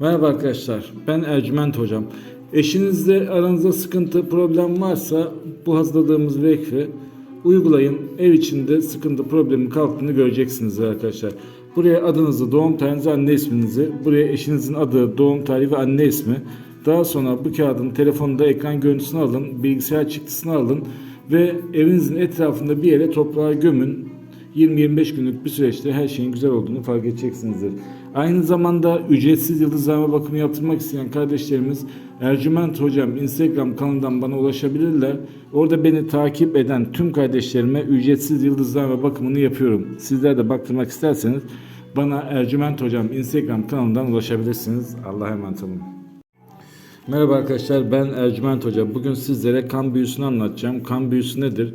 Merhaba arkadaşlar, ben Ercüment Hocam. Eşinizle aranızda sıkıntı, problem varsa bu hazırladığımız vekfi uygulayın. Ev içinde sıkıntı, problemin kalktığını göreceksiniz arkadaşlar. Buraya adınızı, doğum tarihinizi, anne isminizi, buraya eşinizin adı, doğum tarihi ve anne ismi. Daha sonra bu kağıdın telefonda ekran görüntüsünü alın, bilgisayar çıktısını alın ve evinizin etrafında bir yere toprağa gömün. 20-25 günlük bir süreçte her şeyin güzel olduğunu fark edeceksinizdir. Aynı zamanda ücretsiz yıldızlama bakımı yaptırmak isteyen kardeşlerimiz Ercüment Hocam Instagram kanalından bana ulaşabilirler. Orada beni takip eden tüm kardeşlerime ücretsiz yıldızlama bakımını yapıyorum. Sizler de baktırmak isterseniz bana Ercüment Hocam Instagram kanalından ulaşabilirsiniz. Allah'a emanet olun. Merhaba arkadaşlar ben Ercüment Hoca. Bugün sizlere kan büyüsünü anlatacağım. Kan büyüsü nedir?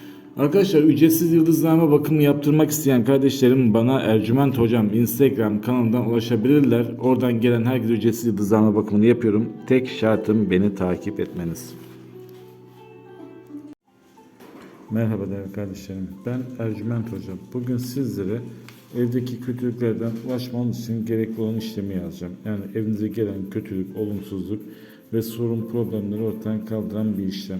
Arkadaşlar ücretsiz yıldızlama bakımı yaptırmak isteyen kardeşlerim bana Ercüment Hocam Instagram kanalından ulaşabilirler. Oradan gelen herkese ücretsiz yıldızlama bakımını yapıyorum. Tek şartım beni takip etmeniz. Merhaba değerli kardeşlerim. Ben Ercüment Hocam. Bugün sizlere evdeki kötülüklerden ulaşmanız için gerekli olan işlemi yazacağım. Yani evinize gelen kötülük, olumsuzluk ve sorun problemleri ortadan kaldıran bir işlem.